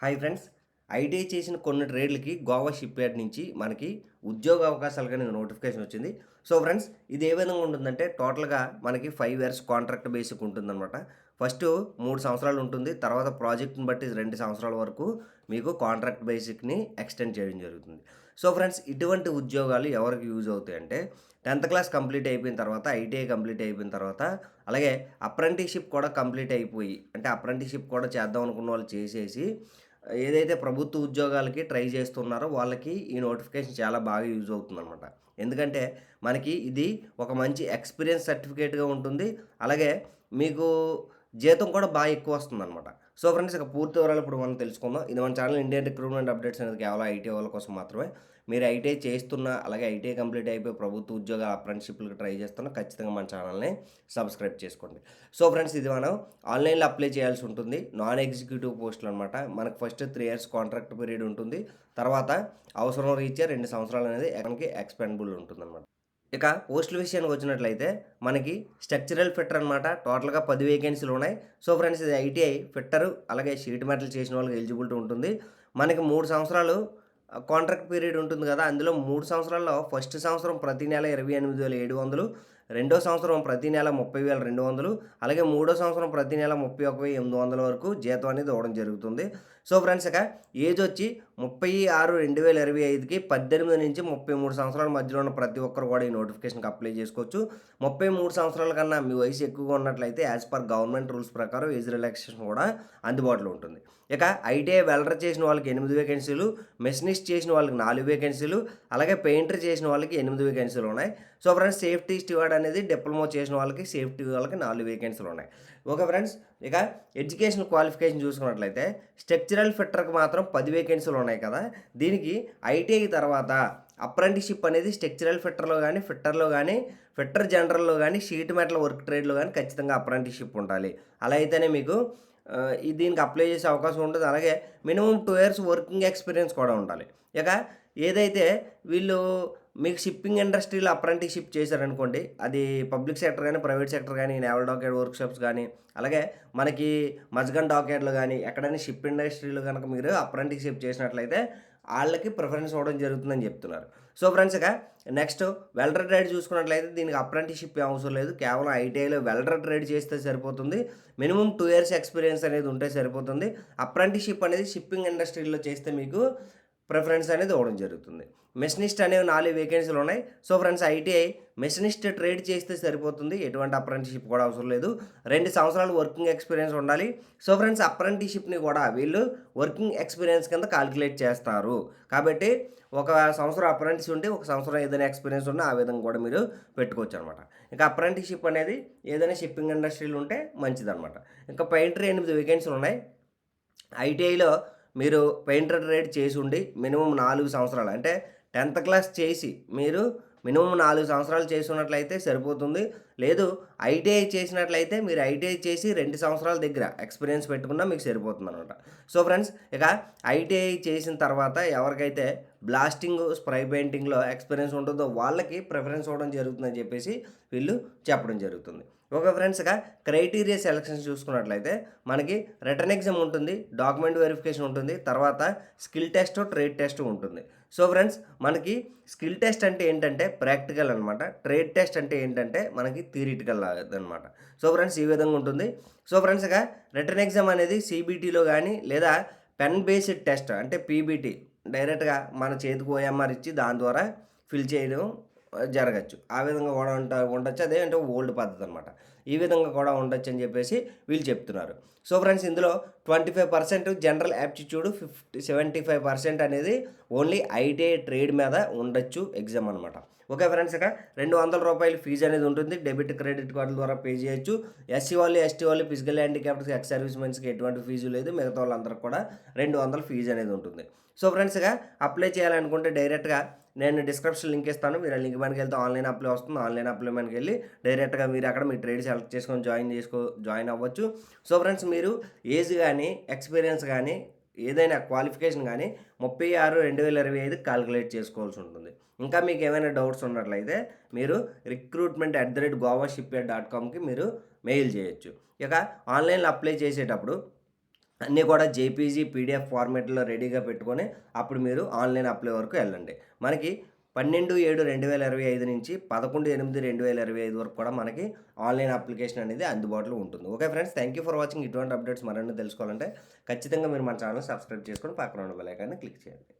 Hi friends ITI చేసిన కొన్ని ట్రేడ్లకి Goa ship yard నుంచి మనకి ఉద్యోగ అవకాశాలు కానీ నోటిఫికేషన్ వచ్చింది. సో ఫ్రెండ్స్ ఇది ఏ విధంగా ఉంటుందంటే టోటల్గా మనకి ఫైవ్ ఇయర్స్ కాంట్రాక్ట్ బేసిక్ ఉంటుందన్నమాట. ఫస్ట్ మూడు సంవత్సరాలు ఉంటుంది తర్వాత ప్రాజెక్ట్ని బట్టి రెండు సంవత్సరాల వరకు మీకు కాంట్రాక్ట్ బేసిక్ని ఎక్స్టెండ్ చేయడం జరుగుతుంది. సో ఫ్రెండ్స్ ఇటువంటి ఉద్యోగాలు ఎవరికి యూజ్ అవుతాయి అంటే టెన్త్ క్లాస్ కంప్లీట్ అయిపోయిన తర్వాత ఐటీఐ కంప్లీట్ అయిపోయిన తర్వాత అలాగే అప్రెంటిస్షిప్ కూడా కంప్లీట్ అయిపోయి అంటే అప్రెంటిస్షిప్ కూడా చేద్దాం అనుకున్న వాళ్ళు చేసేసి ఏదైతే ప్రభుత్వ ఉద్యోగాలకి ట్రై చేస్తున్నారో వాళ్ళకి ఈ నోటిఫికేషన్ చాలా బాగా యూజ్ అవుతుందన్నమాట. ఎందుకంటే మనకి ఇది ఒక మంచి ఎక్స్పీరియన్స్ సర్టిఫికేట్గా ఉంటుంది. అలాగే మీకు జీతం కూడా బాగా ఎక్కువ వస్తుందన్నమాట. సో ఫ్రెండ్స్ ఇక పూర్తి వివరాలు ఇప్పుడు మనం తెలుసుకుందాం. ఇది మన ఛానల్ ఇండియన్ రిక్రూట్మెంట్ అప్డేట్స్ అనేది కేవలం ఐటీ వాళ్ళ కోసం మాత్రమే. మీరు ఐటీఐ చేస్తున్నా అలాగే ఐటీఐ కంప్లీట్ అయిపోయి ప్రభుత్వ ఉద్యోగ అప్రెంటిషిప్లకు ట్రై చేస్తున్నా ఖచ్చితంగా మన ఛానల్ని సబ్స్క్రైబ్ చేసుకోండి. సో ఫ్రెండ్స్ ఇది మనం ఆన్లైన్లో అప్లై చేయాల్సి ఉంటుంది. నాన్ ఎగ్జిక్యూటివ్ పోస్టులు అనమాట మనకు first three years contract period ఉంటుంది. తర్వాత అవసరం రీచే రెండు సంవత్సరాలు అనేది ఎక్కడికి ఎక్స్పెండబుల్ ఉంటుందన్నమాట. ఇక పోస్టుల విషయానికి వచ్చినట్లయితే మనకి స్ట్రక్చరల్ ఫిట్టర్ అనమాట టోటల్గా పది వేకెన్సీలు ఉన్నాయి. సో ఫ్రెండ్స్ ఇది ఐటీఐ ఫిట్టర్ అలాగే షీట్ మెటల్ చేసిన వాళ్ళకి ఎలిజిబిలిటీ ఉంటుంది. మనకి మూడు సంవత్సరాలు కాంట్రాక్ట్ పీరియడ్ ఉంటుంది కదా అందులో మూడు సంవత్సరాల్లో ఫస్ట్ సంవత్సరం ప్రతి నెల ఇరవై ఎనిమిది వేల ఏడు వందలు రెండో సంవత్సరం ప్రతి నెల ముప్పై వేల రెండు వందలు అలాగే మూడో సంవత్సరం ప్రతి నెల ముప్పై ఒక వెయ్యి ఎనిమిది వందల వరకు జీతం అనేది ఇవ్వడం జరుగుతుంది. సో ఫ్రెండ్స్ ఇక ఏజ్ వచ్చి ముప్పై ఆరు రెండు వేల ఇరవై ఐదుకి పద్దెనిమిది నుంచి ముప్పై మూడు సంవత్సరాల మధ్యలో ఉన్న ప్రతి ఒక్కరు కూడా ఈ నోటిఫికేషన్కి అప్లై చేసుకోవచ్చు. ముప్పై మూడు సంవత్సరాల కన్నా మీ వయసు ఎక్కువగా ఉన్నట్లయితే యాజ్ పర్ గవర్నమెంట్ రూల్స్ ప్రకారం ఏజ్ రిలాక్సేషన్ కూడా అందుబాటులో ఉంటుంది. ఇక ఐటీఐ వెల్డర్ చేసిన వాళ్ళకి ఎనిమిది వేకెన్సీలు మెషినిస్ట్ చేసిన వాళ్ళకి నాలుగు వేకెన్సీలు అలాగే పెయింటర్ చేసిన వాళ్ళకి ఎనిమిది వేకెన్సీలు ఉన్నాయి. సో ఫ్రెండ్స్ సేఫ్టీ స్టివార్డ్ అనేది డిప్లొమా చేసిన వాళ్ళకి సేఫ్టీ వాళ్ళకి నాలుగు వేకెన్సీలు ఉన్నాయి. ఓకే ఫ్రెండ్స్ ఇక ఎడ్యుకేషన్ క్వాలిఫికేషన్ చూసుకున్నట్లయితే స్ట్రక్చరల్ ఫిట్టర్కి మాత్రం పది వేకెన్సీలు ఉన్నాయి కదా. దీనికి ఐటీఐ తర్వాత అప్రెంటిషిప్ అనేది స్ట్రక్చరల్ ఫిట్టర్లో కానీ ఫిట్టర్లో కానీ ఫిట్టర్ జనరల్లో కానీ షీట్ మెటల్ వర్క్ ట్రేడ్లో కానీ ఖచ్చితంగా అప్రెంటిషిప్ ఉండాలి. అలా అయితేనే మీకు దీనికి అప్లై చేసే అవకాశం ఉంటుంది. అలాగే minimum two years working experience కూడా ఉండాలి. ఇక ఏదైతే వీళ్ళు మీకు షిప్పింగ్ ఇండస్ట్రీలో అప్రెంటిషిప్ చేశారనుకోండి అది పబ్లిక్ సెక్టర్ కానీ ప్రైవేట్ సెక్టర్ కానీ నేవల్ డాకెట్ వర్క్షాప్స్ కానీ అలాగే మనకి మజ్గన్ డాకెట్లు కానీ ఎక్కడైనా షిప్ ఇండస్ట్రీలో కనుక మీరు అప్రెంటిషిప్ చేసినట్లయితే వాళ్ళకి ప్రిఫరెన్స్ ఇవ్వడం జరుగుతుందని చెప్తున్నారు. సో ఫ్రెండ్స్ ఇక నెక్స్ట్ వెల్డర్ ట్రేడ్ చూసుకున్నట్లయితే దీనికి అప్రెంటిషిప్ అవసరం లేదు. కేవలం ఐటీఐలో వెల్డర్ ట్రేడ్ చేస్తే సరిపోతుంది. మినిమం టూ ఇయర్స్ ఎక్స్పీరియన్స్ అనేది ఉంటే సరిపోతుంది. అప్రెంటిషిప్ అనేది షిప్పింగ్ ఇండస్ట్రీలో చేస్తే మీకు ప్రిఫరెన్స్ అనేది ఇవ్వడం జరుగుతుంది. మెషినిస్ట్ అనేవి నాలుగు వేకెన్సీలు ఉన్నాయి. So friends ITI machinist trade చేస్తే సరిపోతుంది. ఎటువంటి అప్రెంటిషిప్ కూడా అవసరం లేదు. రెండు సంవత్సరాలు వర్కింగ్ ఎక్స్పీరియన్స్ ఉండాలి. సో ఫ్రెండ్స్ అప్రెంటిషిప్ని కూడా వీళ్ళు వర్కింగ్ ఎక్స్పీరియన్స్ కింద కాలిక్యులేట్ చేస్తారు. కాబట్టి ఒక సంవత్సరం అప్రెంటిస్ ఉంటే ఒక సంవత్సరం ఏదైనా ఎక్స్పీరియన్స్ ఉన్నా ఆ విధంగా కూడా మీరు పెట్టుకోవచ్చు అనమాట ఇంకా అప్రెంటిషిప్ అనేది ఏదైనా షిప్పింగ్ ఇండస్ట్రీలో ఉంటే మంచిదన్నమాట. ఇంకా పెయింటర్ ఎనిమిది వేకెన్సీలు ఉన్నాయి. ఐటీఐలో మీరు పెయింటర్ ట్రేడ్ చేసి ఉండి మినిమం నాలుగు సంవత్సరాలు అంటే టెన్త్ క్లాస్ చేసి మీరు మినిమం నాలుగు సంవత్సరాలు చేసి ఉన్నట్లయితే సరిపోతుంది. లేదు ఐటీఐ చేసినట్లయితే మీరు ఐటీఐ చేసి రెండు సంవత్సరాల దగ్గర ఎక్స్పీరియన్స్ పెట్టుకున్నా మీకు సరిపోతుంది అనమాట సో ఫ్రెండ్స్ ఇక ఐటీఐ చేసిన తర్వాత ఎవరికైతే బ్లాస్టింగ్ స్ప్రై పెయింటింగ్లో ఎక్స్పీరియన్స్ ఉంటుందో వాళ్ళకి ప్రిఫరెన్స్ ఇవ్వడం జరుగుతుందని చెప్పేసి వీళ్ళు చెప్పడం జరుగుతుంది. ఓకే ఫ్రెండ్స్ ఇక క్రైటీరియా సెలక్షన్స్ చూసుకున్నట్లయితే మనకి రిటర్న్ ఎగ్జామ్ ఉంటుంది డాక్యుమెంట్ వెరిఫికేషన్ ఉంటుంది తర్వాత స్కిల్ టెస్ట్ ట్రేడ్ టెస్ట్ ఉంటుంది. సో ఫ్రెండ్స్ మనకి స్కిల్ టెస్ట్ అంటే ఏంటంటే ప్రాక్టికల్ అనమాట ట్రేడ్ టెస్ట్ అంటే ఏంటంటే మనకి థియరిటికల్ అనమాట సో ఫ్రెండ్స్ ఈ విధంగా ఉంటుంది. సో ఫ్రెండ్స్ ఇక రిటర్న్ ఎగ్జామ్ అనేది సిబిటీలో కానీ లేదా పెన్ బేస్డ్ టెస్ట్ అంటే పీబీటీ డైరెక్ట్గా మన చేతికి ఓఎంఆర్ ఇచ్చి దాని ద్వారా ఫిల్ చేయడం జరగచ్చు. ఆ విధంగా కూడా ఉంట ఉండొచ్చు అదే అంటే ఓల్డ్ పద్ధతి అనమాట ఈ విధంగా కూడా ఉండొచ్చు అని చెప్పేసి వీళ్ళు చెప్తున్నారు. సో ఫ్రెండ్స్ ఇందులో twenty five percent general aptitude fifty seventy five percent అనేది ఓన్లీ ఐటీఐ ట్రేడ్ మీద ఉండొచ్చు ఎగ్జామ్ అనమాట ఓకే ఫ్రెండ్స్ ఇక రెండు వందల రూపాయలు ఫీజు అనేది ఉంటుంది. డెబిట్ క్రెడిట్ కార్డుల ద్వారా పే చేయొచ్చు. ఎస్సీ వాళ్ళు ఎస్టీ వాళ్ళు ఫిజికల్ హ్యాండిక్యాప్డ్స్ ఎక్స్ సర్వీస్ మెన్స్కి ఎటువంటి ఫీజు లేదు. మిగతా వాళ్ళందరికీ కూడా రెండు వందల ఫీజు అనేది ఉంటుంది. సో ఫ్రెండ్స్ ఇక అప్లై చేయాలనుకుంటే డైరెక్ట్గా నేను డిస్క్రిప్షన్ లింక్ ఇస్తాను. మీరు ఆ లింక్ మనకి వెళ్తే ఆన్లైన్ అప్లై వస్తుంది. ఆన్లైన్ అప్లై మనకి వెళ్ళి డైరెక్ట్గా మీరు అక్కడ మీ ట్రేడ్ సెలెక్ట్ చేసుకొని జాయిన్ చేసుకో జాయిన్ అవ్వచ్చు. సో ఫ్రెండ్స్ మీరు ఏజ్ కానీ ఎక్స్పీరియన్స్ కానీ ఏదైనా క్వాలిఫికేషన్ కానీ ముప్పై ఆరు రెండు వేల ఇరవై ఐదు కాలిక్యులేట్ చేసుకోవాల్సి ఉంటుంది. ఇంకా మీకు ఏమైనా డౌట్స్ ఉన్నట్లయితే మీరు recruitment at the rate Goa ship dot కామ్కి మీరు మెయిల్ చేయొచ్చు. ఇక ఆన్లైన్లో అప్లై చేసేటప్పుడు అన్నీ కూడా జేపీజీ పీడిఎఫ్ ఫార్మేట్లో రెడీగా పెట్టుకొని అప్పుడు మీరు ఆన్లైన్ అప్లై వరకు వెళ్ళండి. మనకి పన్నెండు ఏడు రెండు వేల ఇరవై ఐదు నుంచి పదకొండు ఎనిమిది రెండు వేల ఇరవై ఐదు వరకు కూడా మనకి ఆన్లైన్ అప్లికేషన్ అనేది అందుబాటులో ఉంటుంది. Okay friends thank you for watching ఇటువంటి అప్డేట్స్ మరన్నీ తెలుసుకోవాలంటే ఖచ్చితంగా మీరు మన ఛానల్ సబ్స్క్రైబ్ చేసుకొని పక్కన ఉన్న బెల్ ఐకాన్ని క్లిక్ చేయండి.